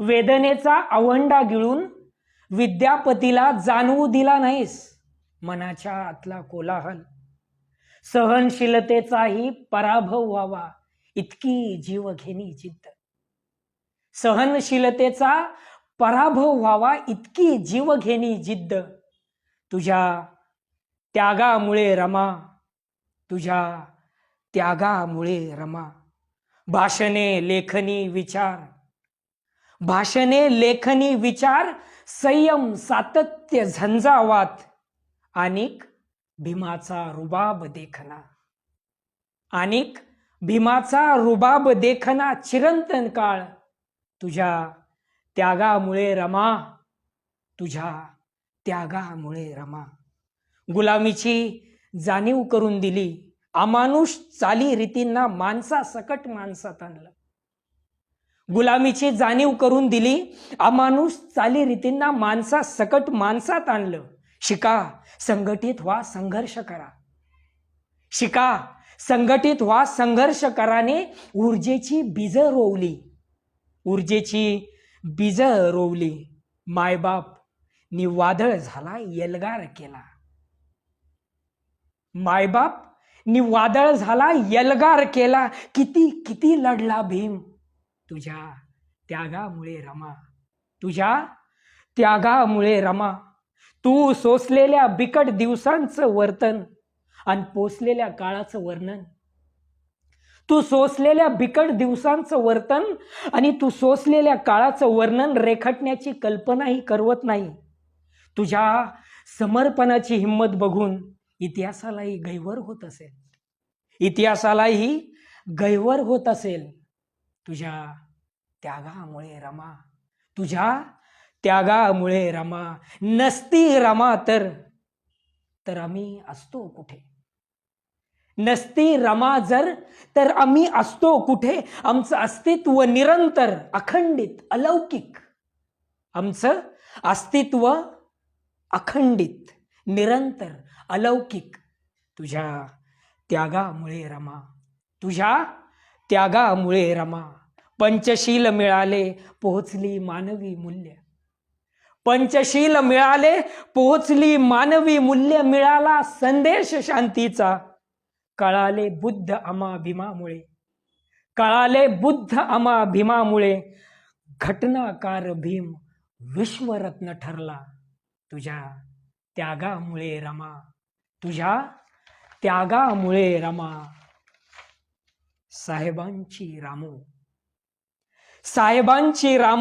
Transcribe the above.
वेदनेचा आवंडा गिळून विद्यापतीला जाणवू दिला नाहीस. मनाच्या आतला कोलाहल. सहनशीलतेचाही पराभव व्हावा. इतकी जीवघेणी जिद्द. सहनशीलतेचा पराभव व्हावा. इतकी जीवघेणी जिद्द. तुझ्या त्यागामुळे रमा. तुझ्या त्यागामुळे रमा. भाषणे लेखनी विचार. भाषणे लेखनी विचार संयम सातत्य झंझावात. आणिक भीमाचा रुबाब देखना. आणिक भीमाचा रुबाब देखना चिरंतन काळ. तुझ्या त्यागामुळे रमा. तुझ्या त्यागामुळे रमा. गुलामीची जाणीव करून दिली. अमानुष चाली रीतींना माणसा सकट माणसात आणलं. गुलामीची जाणीव करून दिली. अमानुष चालीरीतींना माणसा सकट माणसात आणलं. शिका संघटित व्हा संघर्ष करा. शिका संघटित व्हा संघर्ष कराने ऊर्जेची बीज रोवली. ऊर्जेची बीज रोवली. मायबाप निवादळ झाला यलगार केला. मायबाप निवादळ झाला यलगार केला. किती किती लढला भीम. तुझ्या त्यागामुळे रमा. तुझ्या त्यागामुळे रमा. तू सोसलेल्या बिकट दिवसांचं वर्तन आणि पोसलेल्या काळाचं वर्णन. तू सोसलेल्या बिकट दिवसांचं वर्तन आणि तू सोसलेल्या काळाचं वर्णन रेखाटण्याची कल्पनाही करवत नाही. तुझ्या समर्पणाची हिंमत बघून इतिहासालाही गैवर होत असेल. इतिहासालाही गैवर होत असेल. तुझ्या त्यागामुळे रमा. तुझ्या त्यागामुळे रमा. नसती रमा तर तर आम्ही असतो कुठे? नसती रमा जर तर आम्ही असतो कुठे? आमचं अस्तित्व निरंतर अखंडित अलौकिक. आमचं अस्तित्व अखंडित निरंतर अलौकिक. तुझ्या त्यागामुळे रमा. तुझ्या त्यागामुळे रमा. पंचशील मिळाले पोहोचली मानवी मूल्य. पंचशील मिळाले पोहोचली मानवी मूल्य मिळाला संदेश शांतीचा. कळाले बुद्ध अमा भीमामुळे कळाले बुद्ध अमा भीमामुळे घटनाकार भीम विश्वरत्न ठरला. तुझ्या त्यागामुळे रमा. तुझ्या त्यागामुळे रमा. साहेबांची रामू. साहेबांची राम